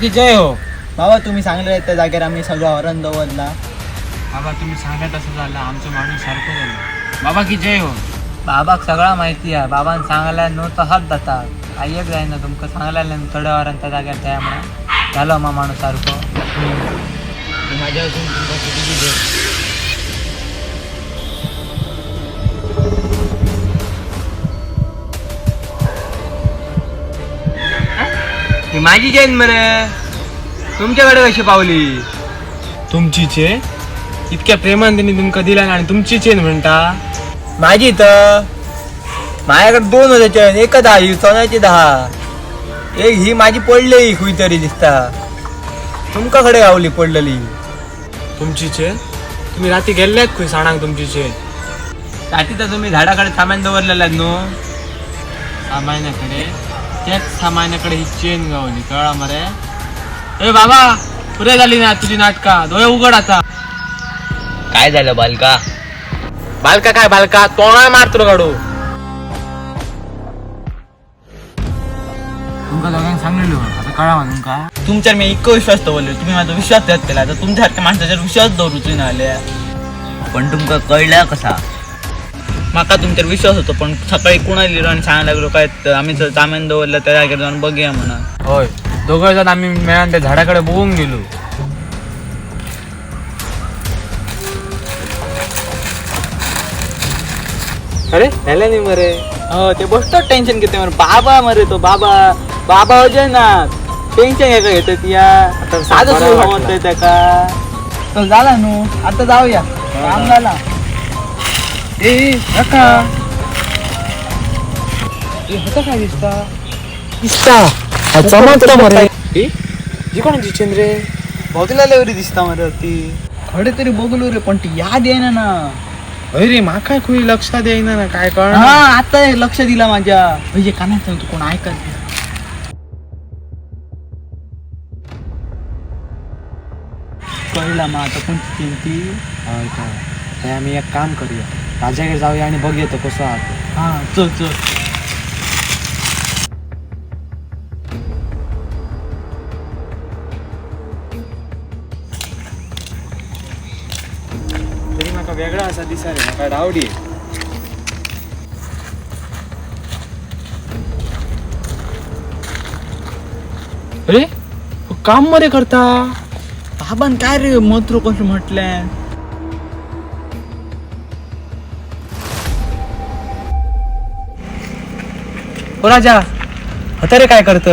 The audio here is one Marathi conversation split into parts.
बाकी जय हो. बाबा तुम्ही सांगले त्या जागेवर आम्ही सगळं हरण दवडला बाबा तुम्ही सांगत असं झालं. आमचं माणूस सारखं झालं. बाबा की जय हो. बाबाक सगळा माहिती आहे. बाबान सांगायला नो तसाच जाता काही एक जाय ना तुमका सांगायला थोड्या वरान त्या जाग्यार त्या म्हणा. झालं मा माणूस सारखं. माझ्या ही माझी चेन म्हणे तुमच्याकडे कशी पावली? तुमची चेन इतक्या प्रेमान त्यांनी तुमका दिला आणि तुमची चेन म्हणता. माझी तर. माझ्याकडे दोन होते चैन एक दहा ही सोन्याची दहा. एक ही माझी पडली खुई तरी दिसता. तुमका कडे गावली पडलेली. तुमची चेन तुम्ही रात्री गेल्ल्यात खंय सांगांग तुमची चेन रात्री तर तुम्ही झाडाकडे सामान दवरलेला नो. सामान्याकडे. त्याच सामान्याकडे ही चेन गावली. कळा मरे? ए बाबा पुरे झाली ना तुझी नाटका. डोळे उघड आता. काय झालं बालका? बालका काय बालका? तोणा मारतो काढू. तुमका दोघांना सांगलेलो. आता कळा मा तुमका? तुमच्यावर मी इतकं विश्वास दवरलो तुम्ही माझा विश्वास त्यात केला. तर तुमच्यासारख्या माणसाच्यावर विश्वास दवरूच ना आल्या. पण तुमका कळला कसा? माका तुमच्यावर विश्वास होतो पण सकाळी कुणा लिहिलो आणि सांगायला लागलो काय तर आम्ही जर सामान दवरलं त्या जागेवर जाऊन बघूया म्हणा होय दोघं जण आम्ही मिळून त्या झाडाकडे बघून गेलो. अरे ह्याला नाही मरे. हो ते बसतो टेन्शन घेते मरे बाबा मरे तो बाबा. बाबा अजय ना टेन्शन घ्या का घेतात या. साधं सुरू. म्हणतोय त्याका. तर झाला नू. आता जाऊया. काम झाला. ए नका होता काय दिसता? दिसता. चमकता मरे. जी कोणाची चेन रे बघलेल्या वरी दिसता मरे ती. खडे तरी बघलो रे पण ती याद येईना ना. अरे माका खुई लक्षात येईना ना काय कळ हा आता हे लक्ष दिला माझ्या. म्हणजे का नाही सांगतो कोण ऐकत कळला मग आता कोणती चिंती आम्ही एक काम करूया. राजाकडे जाऊया आणि बघूया तो कसं आहात हा चल चल. तरी माका वेगळा असा दिसाले माका डावडी अरे काम मरे करता? बाबान काय रे मत्र कसं म्हटलं ओ राजा होता रे काय करत?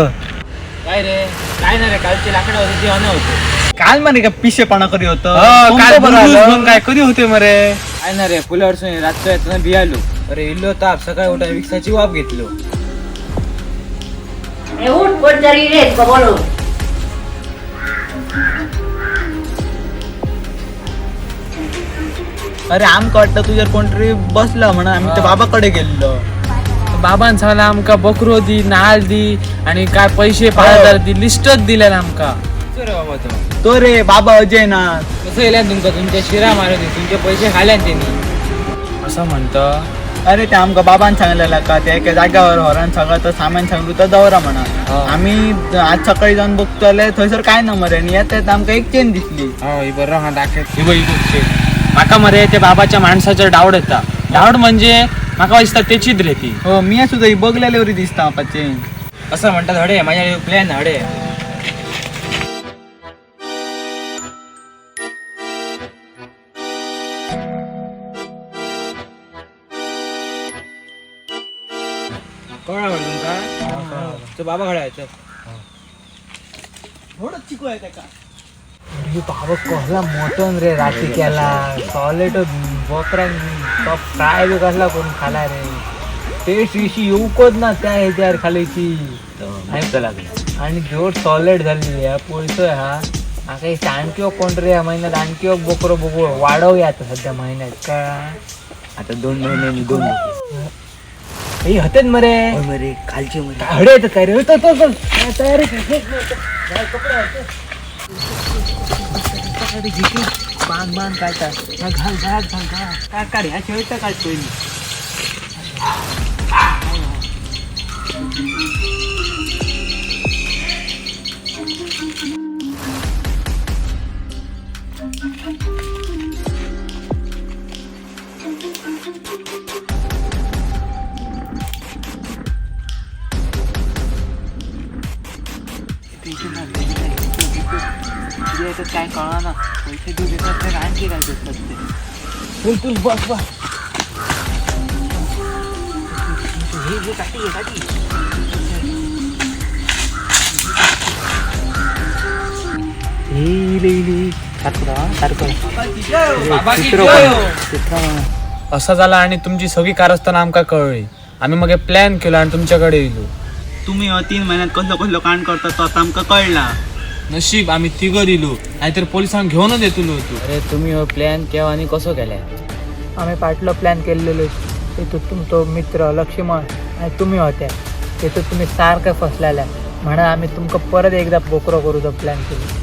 काय रे? काय नाही रे कालची लाकडं होती ती अन होते. काल म्हणे का पिशेपणा करी होतं? काय बरं आलं? मग काय कधी होते मरे काय ना रे पुलावरसून रात्र येताना बियालो अरे इल्लो ताप सकाळी उठा विक्साची वाफ घेतलो. ए उठ कोणतरी रे बोलो. अरे आमका वाटतं तुझ्या कोणतरी बसला म्हणा आम्ही त्या बाबाकडे गेलो बाबान सांगला आमका बकरो दी नाल दी आणि काय पैसे पाच हजार दी लिस्टच दिल्या आमका. रे बाबा तो तो रे बाबा अजय ना कसं येल्या तुमका तुमच्या शिरा मारत तुमचे पैसे खाल्यान त्यांनी. असं म्हणतं? अरे ते आमका बाबान सांगलेला का? ते एका जाग्यावर होरान सगळं तर सामान सांगू तर दवरा म्हणा. आम्ही आज सकाळी जाऊन बघतोले थंयसर काय नंबर आणि येतात आमका एक चेन दिसली. हो ही बरं हा दाखव. ही बघ, ही. माका मरे ते बाबाच्या माणसाचं डावड येता. डावड म्हणजे माका दिसता तेचीच रे ती हो मी सुद्धा ही बघलेल्यावरी दिसता चेन असं म्हणतात हडे माझ्या प्लॅन हडे. म्हणून तो बाबा खडायचं चिकू आहे त्या अरे बाबा कसला मोठन रे रात्री केला. सॉलेट बोकरा फ्राय बी कसला करून खाला रे. टेस्ट इशी येऊकच ना त्या ह्याच्यावर खालीची आणि जोर सॉलेड झाली या पोळतोय हा. काही आणखी कोण रे या महिन्यात आणखी बोकरो बघू. वाढवूया आता सध्या महिन्यात का? आता दोन महिन्यांनी दोन हे हतेच मरे. मरे खालचे मरे. हडे येतं काय रे? तो तो तो तयारी कर. घे, घे, घे. घाल कपडे घाल, चल. कपडे घे, घे. बांध बांध काय काय हा, सारखं चित्र चित्र असं झाला आणि तुमची सगळी कारस्थानं आमका कळली. आम्ही मग प्लॅन केला आणि तुमच्याकडे येलो. तुम्ही हो तीन महिन्यात कसलं कसलं कांड करता तो आता आमका कळला. नशीब आम्ही तिघं दिलो. नाहीतर पोलिसांना घेऊनच येतलो होतो. अरे तुम्ही हो प्लॅन केव्हा आणि कसं केलाय आम्ही पाटलो प्लॅन केलेलो तिथं तुमचो मित्र लक्ष्मण आणि तुम्ही होत्या. तिथं तुम्ही सारखं फसलेल्या म्हणा आम्ही तुमका परत एकदा बोकरो करूचो प्लॅन केलो.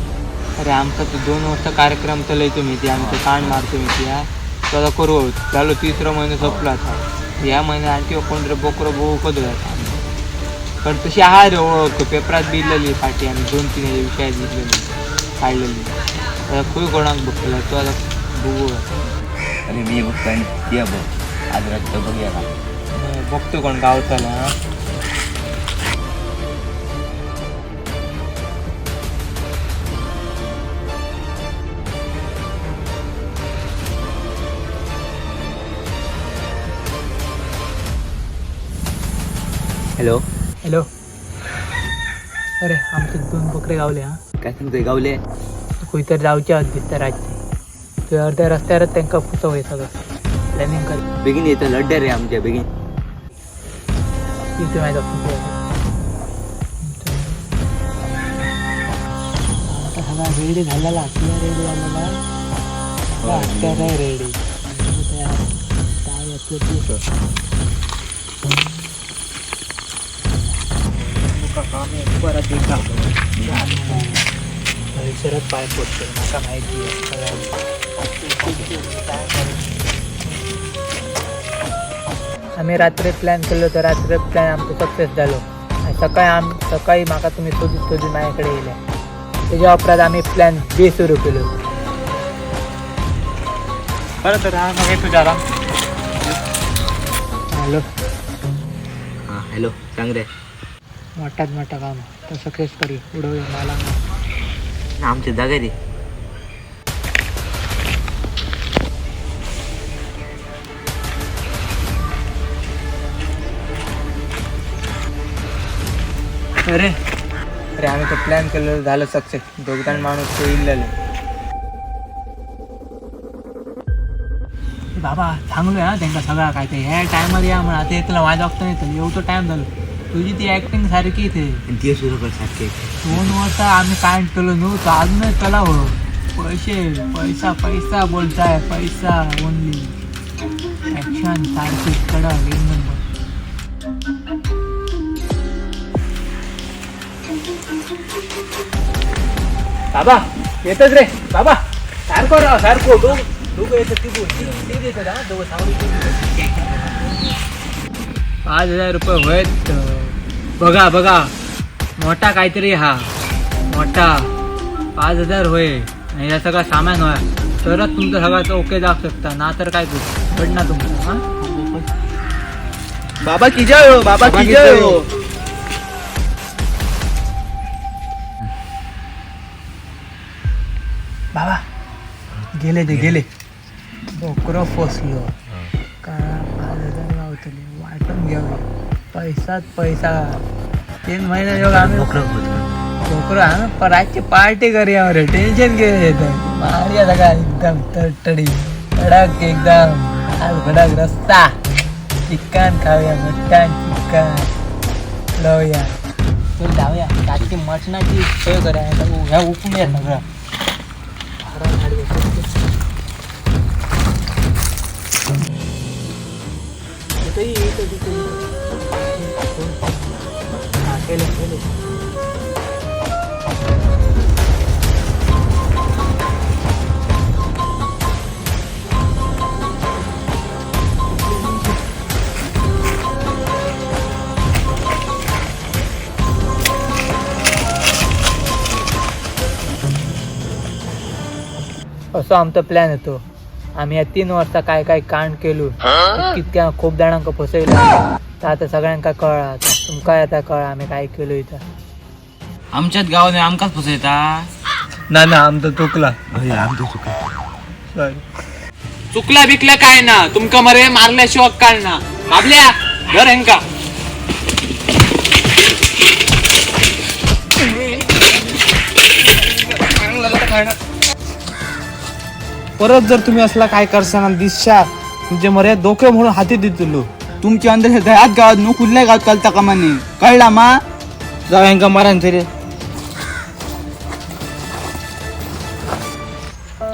अरे आमचा तो दोन वर्ष कार्यक्रम चलयचो माहिती आम्ही तो कांड मारतो माहिती हा. तो आता करू झालो तिसरा महिना संपला आता. या महिन्यात आणखी कोण रे बोकरो बघू कधी पण तशी आहार ओळख पेपरात बिललेली पाठी आम्ही दोन तीन विषयात दिलेली काढलेली आता खूप कोणाक बघला तो आता बघू. अरे मी बघतो आणि ती बघ. आज रक्त बघूया का बघतो कोण गावचाला. हा हॅलो हॅलो. अरे आमचे दोन बकरे गावले हा. काय सांगतोय गावले? खंयतरी जावचे आहात दिसता रातचे ते अर्ध्या रस्त्यावरच तांकां फुसव हे सगळं. प्लॅनिंग कर. बेगीन येतं लड्डे रे आमच्या बेगीन. तिथे माहिती सगळा रेडी झालेला रेडी झालेला. रेडी काय असलं ते परत एकदा भविष्यात पाय पडतो मला माहिती आहे आम्ही रात्री प्लॅन केलो तर रात्री प्लॅन आमचं सक्सेस झालो. आणि सकाळी आम सकाळी म्हाका तुम्ही शोधीत शोधीत माझ्याकडे येयल्या त्याच्या उपरांत आम्ही प्लॅन बे सुरू केलो. बरं तर हा मग तुझ्या हॅलो. हां हॅलो सांग रे. मोठात मोठा काम. तर सक्सेस करी उडवूया मला आमच्या जागा रे अरे अरे आम्ही तो प्लॅन केलेलं झालं सक्सेस दोघदान माणूस तो इल्लेलो. बाबा सांगलोय ना त्यांना सगळा काय ते ह्या टायमात या म्हणा ते तुला माझ्या वक्त नाही एवढं टाइम झालो. तुझी ती ऍक्टिंग सारखी इथे ते. सुरू कर सारखे. दोन वर्ष आम्ही काय केलं नव्हतं अजून चला हो. पैसे पैसा पैसा बोलताय पैसा ओनली ऍक्शन सारखी कडक एक नंबर बाबा येतच रे. बाबा सारखं राव सारखं. दोघ दोघं येतात ती बोल ती येतात हा दोघं सावली. पाच हजार रुपये होत बघा बघा. मोठा काहीतरी हा. मोठा. पाच हजार होय. आणि या सगळं सामान होय. तरच तुमचं सगळं ओके जाऊ शकता. ना तर काय करू पड ना तुमचं हा? बाबा की जय हो बाबा की जय हो. बाबा गेले ते गेले. बोकरं फसलो. का पाच हजार गावतले. वाटून घ्यावे. पैसाच पैसा. तीन महिने योग आम्ही बोकरं आम्ही पराची पार्टी करूया रे टेन्शन घे मारिया सगळा एकदम तडतडी. कडक एकदम. आज कडक रस्ता. चिकन खाऊया मटण चिकन लावूया. चल जाऊया त्याची मटणाची सोय करूया. ह्या उकूया सगळं. असं आमचा प्लॅन येतो. आम्ही या तीन वर्षा काय काय कांड केलो कितक्या खूप जणांका फसवलं. तर आता सगळ्यांका कळा तुमका आता कळा आम्ही काय केलो इथं. आमच्याच गावाने आमकाच फसयता? ना ना आमचं चुकला. चुकला. बिकला काय ना? तुमका मरे मारल्याशिवाय काय ना? बाबल्या घर हेंका. परत जर तुम्ही असला काय करसाना दिसशा तुमचे मर्याद डोके म्हणून हाती देतलो तुमची अंधश्रद्धा दह्यात गावात नो कुठल्या गावात कळता कामा नाही कळला मा? जाऊ हेंका मारान तरी.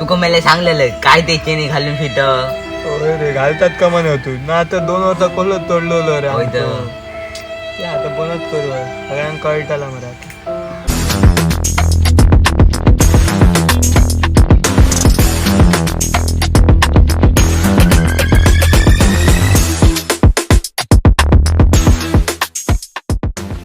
तुका मला सांगलेलं काय ते चेनी घालून फिट? रे घालतात का म्हणे होतो ना आता दोन वर्ष कोल्हत तोडलो रे. ते. आता बनत करू. सगळ्यांना कळटाला मरात